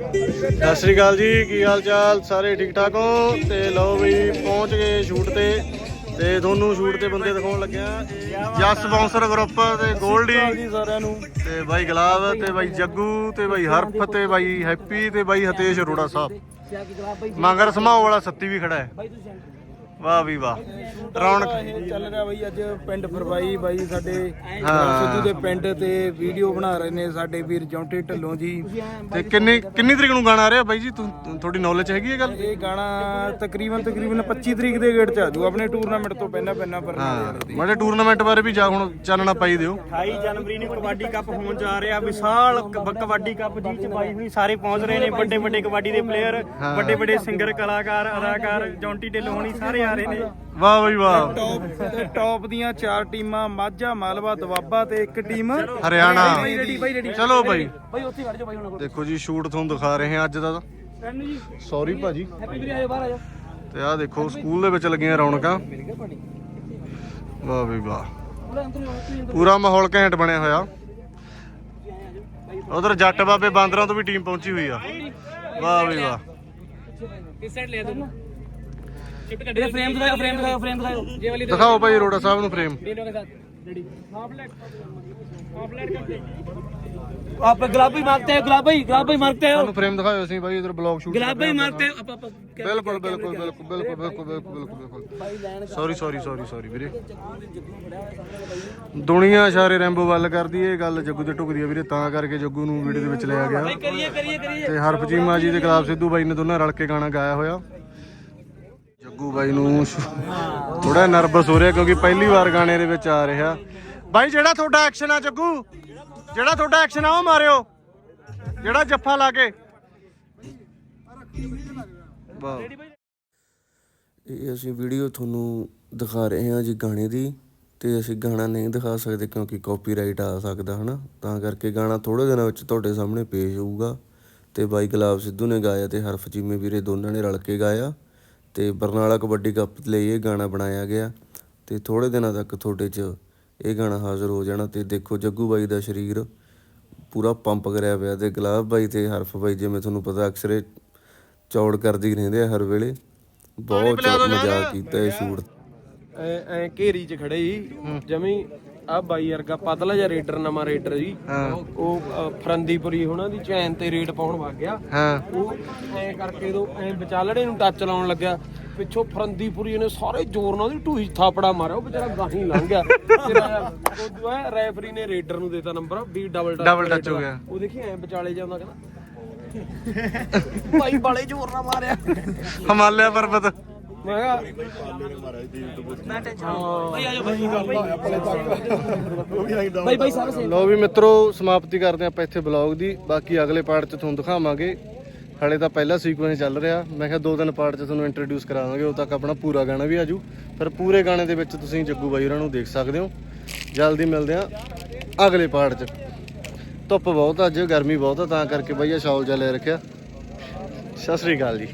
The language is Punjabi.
ਸਤਿ ਸ਼੍ਰੀ ਅਕਾਲ ਜੀ ਕੀ ਹਾਲ ਚਾਲ? ਸਾਰੇ ਠੀਕ ਠਾਕ ਹੋ? ਤੇ ਲਓ ਵੀ ਪਹੁੰਚ ਗਏ ਸ਼ੂਟ ਤੇ। ਤੇ ਤੁਹਾਨੂੰ ਸ਼ੂਟ ਤੇ ਬੰਦੇ ਦਿਖਾਉਣ ਲੱਗਿਆ। ਜਸ ਬਾਉਂਸਰ ਗਰੁੱਪ ਤੇ ਗੋਲਡੀ। ਸਾਰਿਆਂ ਨੂੰ। ਤੇ ਬਾਈ ਗੁਲਾਬ ਤੇ ਬਾਈ ਜੱਗੂ ਤੇ ਬਾਈ ਹਰਫ ਤੇ ਬਾਈ ਹੈਪੀ ਤੇ ਬਾਈ ਹਤੇਸ਼ ਅਰੋੜਾ ਸਾਹਿਬ। ਮੰਗਰ ਸਮਾਓ ਵਾਲਾ ਸੱਤੀ ਵੀ ਖੜਾ ਹੈ। ਵਾਹ ਵੀ ਵਾਹ। ਰੌਣਕ। ਇਹ ਚੱਲ ਰਿਹਾ ਬਈ ਅੱਜ ਪਿੰਡ ਫਰਵਾਈ ਬਾਈ ਸਾਡੇ ਹਾਂ। ਸਿੱਧੂ ਦੇ ਪਿੰਡ ਤੇ ਵੀਡੀਓ ਬਣਾ ਰਹੇ ਨੇ ਸਾਡੇ ਵੀਰ ਜੌਂਟੀ ਢੱਲੋਂ ਜੀ। ਤੇ ਕਿੰਨੀ ਕਿੰਨੀ ਤਰੀਕ ਨੂੰ ਗਾਣਾ ਆ ਰਿਹਾ ਬਾਈ ਜੀ? ਤੂੰ ਤੁਹਾਡੀ ਨੌਲੇਜ ਹੈਗੀ ਇਹ ਗੱਲ? ਇਹ ਗਾਣਾ ਤਕਰੀਬਨ ਤਕਰੀਬਨ 25 ਤਰੀਕ ਦੇ ਗੇੜ ਚ ਆ ਜੂ ਆਪਣੇ ਟੂਰਨਾਮੈਂਟ ਤੋਂ ਪਹਿਲਾਂ ਪਹਿਲਾਂ ਦੀ ਮਾੜੇ ਟੂਰਨਾਮੈਂਟ ਬਾਰੇ ਵੀ ਜਾ ਹੁਣ ਚਾਨਣਾ ਪਾਈ ਦਿਓ। 28 ਜਨਵਰੀ ਨੂੰ ਕਬੱਡੀ ਕੱਪ ਹੋਣ ਜਾ ਰਿਹਾ। ਵਿਸ਼ਾਲ ਕਬੱਡੀ ਕੱਪ ਜੀ ਚ ਬਾਈ ਹੁਣੀ ਸਾਰੇ ਪਹੁੰਚ ਰਹੇ ਨੇ। ਵੱਡੇ ਵੱਡੇ ਕਬੱਡੀ ਦੇ ਪਲੇਅਰ ਵੱਡੇ ਵੱਡੇ ਸਿੰਗਰ ਕਲਾਕਾਰ ਅਦਾਕਾਰ ਜੌਂਟੀ ਢਿੱਲੋਂ ਹੋਣੀ ਸਾਰੇ ਆ ਰਹੇ ਨੇ। ਵਾਹ ਬਈ ਵਾਹ। ਟੌਪ ਤੇ ਟੌਪ ਦੀਆਂ ਚਾਰ ਟੀਮਾਂ ਮਾਝਾ ਮਾਲਵਾ ਦਵਾਬਾ ਤੇ ਇੱਕ ਟੀਮ। ਹਰਿਆਣਾ। ਚਲੋ ਬਾਈ। ਬਾਈ ਉੱਥੇ ਖੜ ਜਾ ਬਾਈ ਹੁਣ ਦੇਖੋ ਜੀ ਸ਼ੂਟ ਤੁਹਾਨੂੰ ਦਿਖਾ ਰਹੇ ਹਾਂ ਅੱਜ ਦਾ ਸੌਰੀ ਭਾਜੀ। ਹੈਪੀ ਵੀਰੇ ਆਜੋ ਬਾਹਰ ਆਜੋ ਤੇ ਆਹ ਦੇਖੋ ਸਕੂਲ ਦੇ ਵਿੱਚ ਲੱਗੀਆਂ ਰੌਣਕਾਂ। ਵਾਹ ਬਈ ਵਾਹ। ਪੂਰਾ ਮਾਹੌਲ ਘੈਂਟ ਬਣਿਆ ਹੋਇਆ। ਉਧਰ ਜੱਟ ਬਾਬੇ ਬਾਂਦਰਾਂ ਤੋਂ ਵੀ ਟੀਮ ਪਹੁੰਚੀ ਹੋਈ ਆ। ਵਾਹ ਬਈ ਵਾਹ। ਇਸ ਸਾਈਡ ਲੈ ਦੋ ਇਹ ਫਰੇਮ ਦਿਖਾਓ ਫਰੇਮ ਦਿਖਾਓ ਫਰੇਮ ਦਿਖਾਓ ਇਹ ਵਾਲੀ ਦਿਖਾਓ ਭਾਈ ਰੋੜਾ ਸਾਹਿਬ ਨੂੰ ਫਰੇਮ ਡੀਨੋ के साथ ready half late half late करते आप गुलाब भाई मारते हैं गुलाब भाई गुलाब भाई मारते हो ਤੁਹਾਨੂੰ ਫਰੇਮ ਦਿਖਾਓ ਅਸੀਂ ਭਾਈ ਇਧਰ ਬਲੌਗ ਸ਼ੂਟ गुलाब भाई मारते हो आप आप ਬਿਲਕੁਲ ਬਿਲਕੁਲ ਬਿਲਕੁਲ ਬਿਲਕੁਲ ਬਿਲਕੁਲ ਬਿਲਕੁਲ ਬਿਲਕੁਲ ਸੌਰੀ ਸੌਰੀ ਸੌਰੀ ਸੌਰੀ ਵੀਰੇ ਦੁਨੀਆ ਇਸ਼ਾਰੇ ਰੈਂਬੋ ਵੱਲ ਕਰਦੀ ਏ ਗੱਲ ਜੱਗੂ ਤੇ ਟੁਕਦੀ ਆ ਵੀਰੇ ਤਾਂ ਕਰਕੇ ਜੱਗੂ ਨੂੰ ਵੀਡੀਓ ਦੇ ਵਿੱਚ ਲਿਆ ਗਿਆ करिए करिए करिए ਤੇ ਹਰਫ ਚੀਮਾ ਜੀ ਤੇ ਗੁਲਾਬ ਸਿੱਧੂ ਬਾਈ ਨੇ ਦੋਨਾਂ ਰਲ ਕੇ ਗਾਣਾ ਗਾਇਆ ਹੋਇਆ ਜੱਗੂ ਬਾਈ ਨੂੰ ਥੋੜਾ ਨਰਵਸ ਹੋ ਰਿਹਾ ਕਿਉਂਕਿ ਪਹਿਲੀ ਵਾਰ ਗਾਣੇ ਦੇ ਵਿੱਚ ਆ ਰਿਹਾ। ਬਾਈ, ਜਿਹੜਾ ਤੁਹਾਡਾ ਐਕਸ਼ਨ ਆ ਜੱਗੂ, ਜਿਹੜਾ ਤੁਹਾਡਾ ਐਕਸ਼ਨ ਆ ਉਹ ਮਾਰਿਓ। ਜਿਹੜਾ ਜੱਫਾ ਲਾ ਕੇ। ਇਹ ਅਸੀਂ ਵੀਡੀਓ ਤੁਹਾਨੂੰ ਦਿਖਾ ਰਹੇ ਹਾਂ ਜੀ ਗਾਣੇ ਦੀ ਤੇ ਅਸੀਂ ਗਾਣਾ ਨਹੀਂ ਦਿਖਾ ਸਕਦੇ ਕਿਉਂਕਿ ਕਾਪੀਰਾਈਟ ਆ ਸਕਦਾ, ਹਨਾ? ਤਾਂ ਕਰਕੇ ਗਾਣਾ ਥੋੜੇ ਦਿਨਾਂ ਵਿੱਚ ਤੁਹਾਡੇ ਸਾਹਮਣੇ ਪੇਸ਼ ਹੋਊਗਾ ਤੇ ਬਾਈ ਗੁਲਾਬ ਸਿੱਧੂ ਨੇ ਗਾਇਆ ਤੇ ਹਰਫ ਚੀਮੇ ਵੀਰੇ ਦੋਨਾਂ ਨੇ ਰਲ ਕੇ ਗਾਇਆ। ਤੇ ਬਰਨਾਲਾ ਕਬੱਡੀ ਕੱਪ ਲਈ ਇਹ ਗਾਣਾ ਬਣਾਇਆ ਗਿਆ ਤੇ ਥੋੜੇ ਦਿਨਾਂ ਤੱਕ ਤੁਹਾਡੇ 'ਚ ਇਹ ਗਾਣਾ ਹਾਜ਼ਰ ਹੋ ਜਾਣਾ ਤੇ ਦੇਖੋ ਜੱਗੂ ਬਾਈ ਦਾ ਸਰੀਰ ਪੂਰਾ ਪੰਪ ਕਰਿਆ ਪਿਆ ਤੇ ਗੁਲਾਬ ਬਾਈ ਤੇ ਹਰਫ ਬਾਈ ਜਿਵੇਂ ਤੁਹਾਨੂੰ ਪਤਾ ਅਕਸਰੇ ਚੌੜ ਕਰਦੇ ਰਹਿੰਦੇ ਆ ਹਰ ਵੇਲੇ। ਬਹੁਤ ਮਜ਼ਾਕ ਕੀਤਾ ਇਹ ਸ਼ੂਟ। ਐ ਐ ਘੇਰੀ 'ਚ ਖੜੇ ਜੀ ਜਮੀ ਆ ਬਾਈ ਵਰਗਾ ਪਤਲਾ ਜਿਹਾ ਰੇਡਰ ਨਵਾਂ ਰੇਡਰ ਜੀ ਉਹ ਫਰੰਦੀਪੁਰੀ ਉਹਨਾਂ ਦੀ ਚੈਨ ਤੇ ਰੇਡ ਪਾਉਣ ਵਗ ਗਿਆ। ਹਾਂ। ਉਹ ਐ ਕਰਕੇ ਦੋ ਐ ਵਿਚਾਲੜੇ ਨੂੰ ਟੱਚ ਲਾਉਣ ਲੱਗਿਆ ਪਿੱਛੋਂ ਫਰੰਦੀਪੁਰੀ ਨੇ ਸਾਰੇ ਜ਼ੋਰ ਨਾਲ ਉਹਦੀ ਢੂਹੀ ਥਾਪੜਾ ਮਾਰਿਆ ਉਹ ਵਿਚਾਰਾ ਗਾਹੀ ਲੰਘ ਗਿਆ। ਉਹ ਐ ਰੈਫਰੀ ਨੇ ਰੇਡਰ ਨੂੰ ਦੇਤਾ ਨੰਬਰ ਵੀ ਡਬਲ ਟੱਚ Double touch ਹੋ ਗਿਆ। ਉਹ ਦੇਖੀ ਐ ਵਿਚਾਲੇ ਜਾਂਦਾ ਕਹਿੰਦਾ ਭਾਈ ਬਾਲੇ ਜ਼ੋਰ ਨਾਲ ਮਾਰਿਆ। ਹਿਮਾਲਿਆ ਪਰਬਤ। ਲੋ ਵੀ ਮਿੱਤਰੋ ਸਮਾਪਤੀ ਕਰਦੇ ਆਪਾਂ ਇੱਥੇ ਬਲੌਗ ਦੀ। ਬਾਕੀ ਅਗਲੇ ਪਾਰਟ 'ਚ ਤੁਹਾਨੂੰ ਦਿਖਾਵਾਂਗੇ। ਹਲੇ ਤਾਂ ਪਹਿਲਾ ਸੀਕੁਐਂਸ ਚੱਲ ਰਿਹਾ। ਮੈਂ ਕਿਹਾ ਦੋ ਤਿੰਨ ਪਾਰਟ 'ਚ ਤੁਹਾਨੂੰ ਇੰਟਰੋਡਿਊਸ ਕਰਾਵਾਂਗੇ। ਉਦੋਂ ਤੱਕ ਆਪਣਾ ਪੂਰਾ ਗਾਣਾ ਵੀ ਆਜੂ ਪਰ ਪੂਰੇ ਗਾਣੇ ਦੇ ਵਿੱਚ ਤੁਸੀਂ ਜੱਗੂ ਬਾਈ ਉਹਨਾਂ ਨੂੰ ਦੇਖ ਸਕਦੇ ਹੋ। ਜਲਦੀ ਮਿਲਦੇ ਆ ਅਗਲੇ ਪਾਰਟ 'ਚ। ਧੁੱਪ ਬਹੁਤ ਅੱਜ ਗਰਮੀ ਬਹੁਤ ਆ ਤਾਂ ਕਰਕੇ ਬਈਆ ਸ਼ਾਲ ਜਾ ਰੱਖਿਆ। ਸਤਿ ਸ੍ਰੀ ਅਕਾਲ ਜੀ।